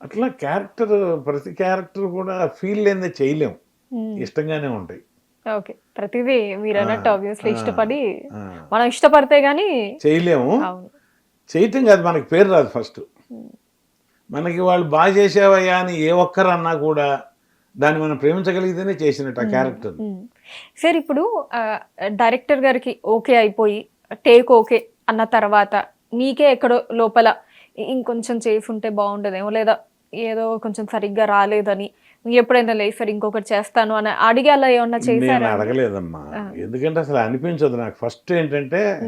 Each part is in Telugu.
అట్లా క్యారెక్టర్ ప్రతి క్యారెక్టర్ కూడా ఫీల్ లేనిదే చేయలేం. ఇష్టంగానే ఉంటాయి. ఓకే. ప్రతిదీ మీరు అన్నట్టు ఆబ్వియస్లీ ఇష్టపడి మనం ఇష్టపడితే గానీ చేయలేము. చేయటం కాదు మనకి పేరు రాదు ఫస్ట్. మనకి వాళ్ళు బాగా చేసేవయ్యా అని ఏ ఒక్కరు అన్నా కూడా దాన్ని మనం ప్రేమించగలిగితేనే చేసినట్టు ఆ క్యారెక్టర్. సార్ ఇప్పుడు డైరెక్టర్ గారికి ఓకే అయిపోయి టేక్ ఓకే అన్న తర్వాత మీకే ఎక్కడో లోపల ఇంకొంచెం చేసి ఉంటే బాగుండదేమో లేదా ఏదో కొంచెం సరిగ్గా రాలేదని. ఎప్పుడైనా లేదు సార్ ఇంకొకటి చేస్తాను అని అడిగి అలా ఏమన్నా నేను చేశారా? అడగలేదమ్మా. ఎందుకంటే అసలు అనిపించదు నాకు. ఫస్ట్ ఏంటంటే.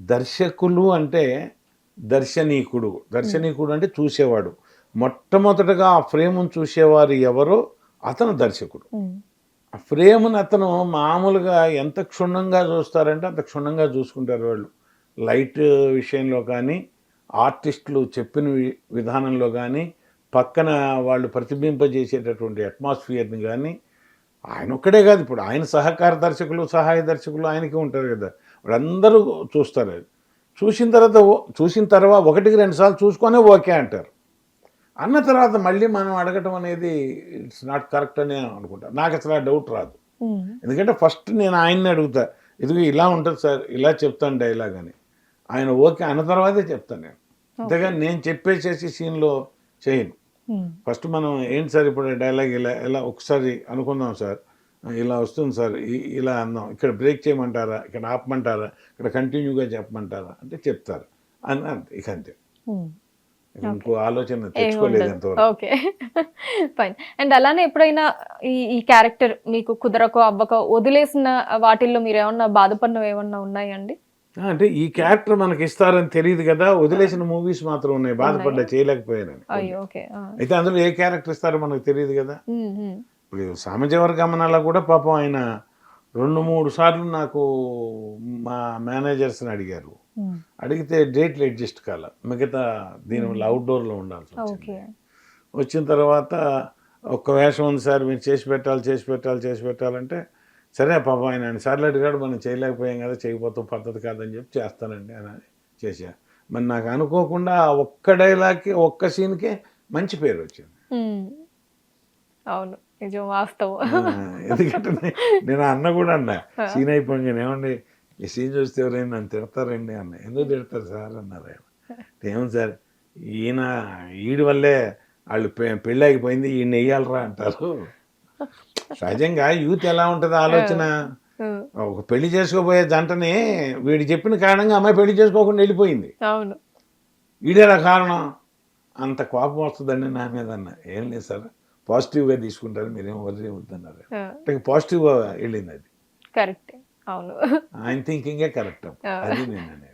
దర్శకులు అంటే దర్శనీకుడు. దర్శనీకుడు అంటే చూసేవాడు. మొట్టమొదటగా ఆ ఫ్రేమ్ను చూసేవారు ఎవరో? అతను దర్శకుడు. ఆ ఫ్రేమ్ని అతను మామూలుగా ఎంత క్షుణ్ణంగా చూస్తారంటే అంత క్షుణ్ణంగా చూసుకుంటారు వాళ్ళు. లైట్ విషయంలో కానీ ఆర్టిస్టులు చెప్పిన వి- విధానంలో కానీ పక్కన వాళ్ళు ప్రతిబింబజేసేటటువంటి అట్మాస్ఫియర్ని కానీ ఆయన ఒక్కడే కాదు ఇప్పుడు. ఆయన సహకార దర్శకులు సహాయ దర్శకులు ఆయనకి ఉంటారు కదా. వాళ్ళందరూ చూస్తారు చూసిన తర్వాత చూసిన తర్వాత ఒకటికి రెండు సార్లు చూసుకొనే ఓకే అంటారు. అన్న తర్వాత మళ్ళీ మనం అడగటం అనేది ఇట్స్ నాట్ కరెక్ట్ అని అనుకుంటా. నాకు అసలు ఆ డౌట్ రాదు. ఎందుకంటే ఫస్ట్ నేను ఆయన్ని అడుగుతా. ఇదిగో ఇలా ఉంటుంది సార్ ఇలా చెప్తాను డైలాగ్ అని. ఆయన ఓకే అన్న తర్వాతే చెప్తాను నేను. అంతేగాని నేను చెప్పేసేసి సీన్లో చేయను. ఫస్ట్ మనం ఏంటి సార్ ఇప్పుడు డైలాగ్ ఇలా ఇలా ఒకసారి అనుకుందాం సార్. ఇలా వస్తుంది సార్ ఇలా అందాం ఇక్కడ బ్రేక్ చేయమంటారా? ఇక్కడ ఆపమంటారా? ఇక్కడ కంటిన్యూగా చెప్పమంటారా? అంటే చెప్తారు. అని అంతే ఇక అంతే. ఇక ఆలోచన తెచ్చుకోలేదు ఓకే. ఫైన్ అండ్ అలానే ఎప్పుడైనా ఈ ఈ క్యారెక్టర్ మీకు కుదరకో అవ్వకో వదిలేసిన వాటిల్లో మీరు ఏమన్నా బాధపడినవి ఏమన్నా ఉన్నాయండి? అంటే ఈ క్యారెక్టర్ మనకి ఇస్తారని తెలియదు కదా వదిలేసిన మూవీస్ మాత్రం ఉన్నాయి. బాధపడ్డా చేయలేకపోయానని. అయితే అందులో ఏ క్యారెక్టర్ ఇస్తారో మనకు తెలియదు కదా. ఇప్పుడు సామజవర గమనాల్లో కూడా పాపం ఆయన రెండు మూడు సార్లు నాకు మా మేనేజర్స్ని అడిగారు. అడిగితే డేట్లు అడ్జస్ట్ కాల. మిగతా దీని వల్ల అవుట్డోర్లో ఉండాల్సి వచ్చింది. వచ్చిన తర్వాత ఒక్క వేషం ఉంది సార్ మీరు చేసి పెట్టాలి చేసి పెట్టాలి చేసి పెట్టాలంటే సరే పాపం ఆయన సార్లు అడిగాడు మనం చేయలేకపోయాం కదా చేయకపోతాం పద్ధతి కాదని చెప్పి చేస్తానండి అని చేశా మరి నాకు అనుకోకుండా ఒక్క డైలాగ్కి ఒక్క సీన్కే మంచి పేరు వచ్చింది. అవును. నిజం వాస్తవం. ఎందుకంటే నేను అన్న కూడా అన్నా సీన్ అయిపోయి ఏమండి ఈ సీన్ చూస్తే ఎవరైనా నన్ను తిడతారండి అన్న. ఎందుకు తిడతారు సార్ అన్నారు ఆయన. ఏమో సార్ ఈయన ఈడి వల్లే వాళ్ళు పెళ్ళి అయిపోయింది ఈయన వెయ్యాలరా అంటారు. సహజంగా యూత్ ఎలా ఉంటుంది ఆలోచన. ఒక పెళ్ళి చేసుకోబోయే జంటని వీడు చెప్పిన కారణంగా అమ్మాయి పెళ్ళి చేసుకోకుండా వెళ్ళిపోయింది. అవును. వీడేలా కారణం? అంత కోపం వస్తుందండి నా మీద అన్న. ఏం లేదు సార్. పాజిటివ్గా తీసుకుంటారు మీరేం వదిలే వద్దన్నారు. అంటే పాజిటివ్గా వెళ్ళింది అది. కరెక్ట్. అవును. ఆయన థింకింగే కరెక్ట్. అది నేను అనేది.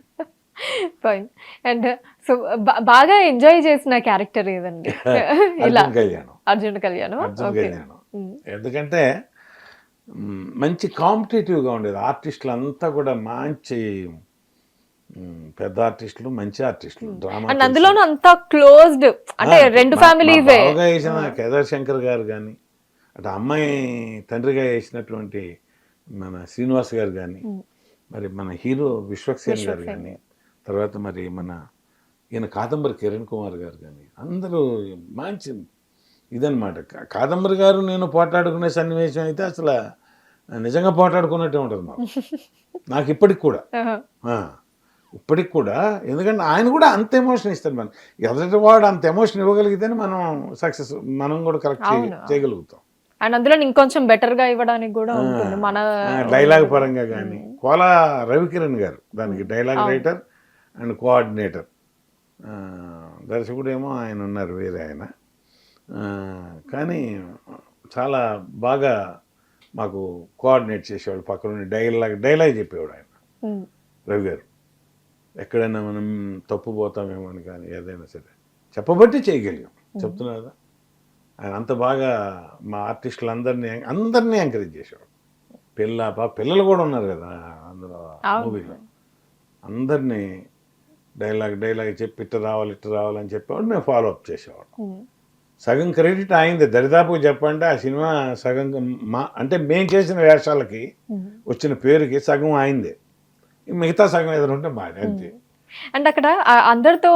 ఫైన్. అండ్ సో బాగా ఎంజాయ్ చేసిన క్యారెక్టర్ ఏదండి? ఇలా అర్జున్ కళ్యాణం. అర్జున్ కళ్యాణ్. అర్జున్ కళ్యాణం. ఎందుకంటే మంచి కాంపిటేటివ్గా ఉండేది. ఆర్టిస్టులు అంతా కూడా మంచి పెద్ద ఆర్టిస్టులు మంచి ఆర్టిస్టులు డ్రామా అండ్ అందులోనూ అంతా క్లోజ్డ్ అంటే రెండు బాగా వేసిన కేదార్ శంకర్ గారు కానీ అటు అమ్మాయి తండ్రిగా వేసినటువంటి మన శ్రీనివాస్ గారు కానీ మరి మన హీరో విశ్వక్సేన్ గారు కానీ తర్వాత మరి మన ఈయన కాదంబరి కిరణ్ కుమార్ గారు కానీ అందరూ మంచి ఇదన్నమాట. కా- కాదంబరి గారు నేను పోట్లాడుకునే సన్నివేశం అయితే అసలు నిజంగా పోట్లాడుకున్నట్టే ఉంటుంది మాకు. నాకు ఇప్పటికి కూడా. ఇప్పటికి కూడా. ఎందుకంటే ఆయన కూడా అంత ఎమోషన్ ఇస్తాడు మనం ఎదుటి వాడు అంత ఎమోషన్ ఇవ్వగలిగితేనే మనం సక్సెస్ మనం కూడా కరెక్ట్. చేయగలుగుతాం. అండ్ అందులో ఇంకొంచెం బెటర్గా ఇవ్వడానికి కూడా ఉంటుంది మన డైలాగ్ పరంగా కానీ కోలా రవికిరణ్ గారు దానికి డైలాగ్ రైటర్ అండ్ కోఆర్డినేటర్. దర్శకుడు ఏమో ఆయన ఉన్నారు వేరే ఆయన. కానీ చాలా బాగా మాకు కోఆర్డినేట్ చేసేవాడు పక్కన డైలాగ్ డైలాగ్ చెప్పేవాడు ఆయన. రవి గారు ఎక్కడైనా మనం తప్పు పోతామేమో అని కానీ ఏదైనా సరే చెప్పబట్టి చేయగలిగాం. చెప్తున్నా కదా ఆయన అంత బాగా మా ఆర్టిస్టులందరినీ అందరినీ ఎంకరేజ్ చేసేవాడు. పిల్ల పా పిల్లలు కూడా ఉన్నారు కదా అందులో. మూవీలో. అందరినీ డైలాగ్ డైలాగ్ చెప్పి ఇట్ట రావాలి ఇట్ట రావాలని చెప్పేవాడు మేము ఫాలో అప్ చేసేవాడు సగం క్రెడిట్ అయింది దరిదాపుగా చెప్పంటే ఆ సినిమా సగం మా అంటే మేము చేసిన వేషాలకి వచ్చిన పేరుకి సగం అయిందే ఈ మిగతా సగం ఏదైనా ఉంటే మాది అంతే. అండ్ అక్కడ అందరితో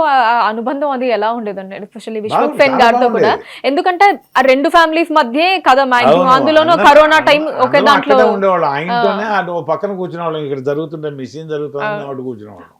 అనుబంధం అది ఎలా ఉండేదండి? ఎస్పెషల్లీ విశ్వక్ చాలా గారితో కూడా. ఎందుకంటే ఆ రెండు ఫ్యామిలీస్ మధ్య కదా మాక్సిమం అందులోనూ కరోనా టైం ఒకే దాంట్లో ఉండేవాళ్ళు. ఆయనతోనే పక్కన కూర్చునే వాళ్ళం ఇక్కడ జరుగుతుంటే మిషన్ జరుగుతుంది అటు కూర్చునే వాళ్ళం అంతే